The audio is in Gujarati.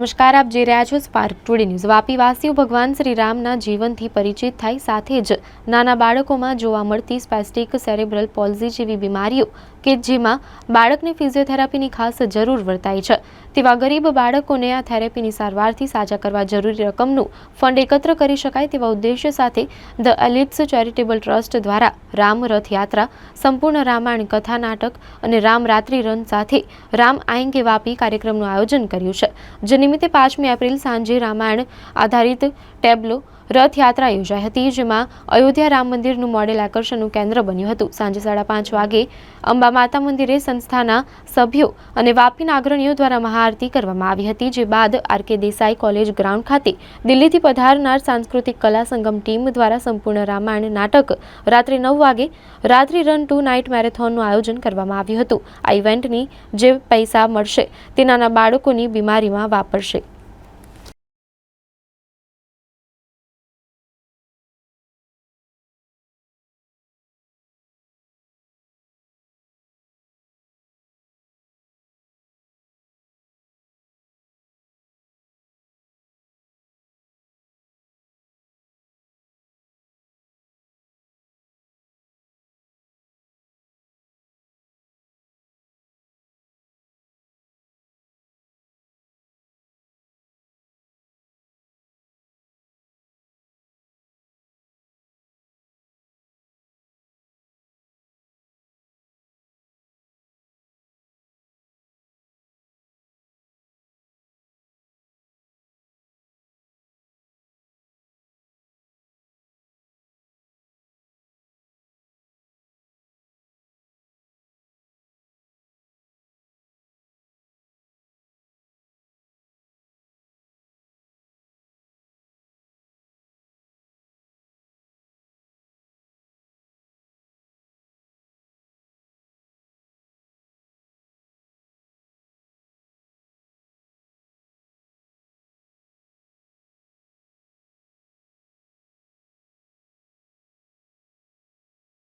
નમસ્કાર, આપ જોઈ રહ્યા છો સ્પાર્ક ટુડે ન્યૂઝ વાપીવાસીઓ ભગવાન શ્રી રામના જીવનથી પરિચિત થાય સાથે જ નાના બાળકોમાં જોવા મળતી સ્પેસ્ટિક સેરેબ્રલ પોલ્ઝી જેવી બીમારીઓ કે જેમાં બાળકને ફિઝિયોથેરાપીની ખાસ જરૂર વર્તાય છે. તેવા ગરીબ બાળકોને આ થેરેપીની સારવારથી સાજા કરવા જરૂરી રકમનું ફંડ એકત્ર કરી શકાય તેવા ઉદ્દેશ્ય સાથે ધ એલિપ્સ ચેરિટેબલ ટ્રસ્ટ દ્વારા રામ રથયાત્રા સંપૂર્ણ રામાયણ કથા નાટક અને રામ રાત્રિ રન સાથે રામ આયંગે વાપી કાર્યક્રમનું આયોજન કર્યું છે. જે નિમિત્તે પાંચમી એપ્રિલ સાંજે રામાયણ આધારિત ટેબ્લો રથયાત્રા યોજાઈ હતી, જેમાં અયોધ્યા રામ મંદિરનું મોડેલ આકર્ષણનું કેન્દ્ર બન્યું હતું. સાંજે સાડા પાંચ વાગે અંબા માતા મંદિરે સંસ્થાના સભ્યો અને વાપીના અગ્રણીઓ દ્વારા મહાઆરતી કરવામાં આવી હતી, જે બાદ આરકે દેસાઈ કોલેજ ગ્રાઉન્ડ ખાતે દિલ્હીથી પધારનાર સાંસ્કૃતિક કલા સંગમ ટીમ દ્વારા સંપૂર્ણ રામાયણ નાટક રાત્રે નવ વાગે રાત્રિ રન ટુ નાઇટ મેરેથોનનું આયોજન કરવામાં આવ્યું હતું. આ ઇવેન્ટની જે પૈસા મળશે તે નાના બાળકોની બીમારીમાં વાપરશે.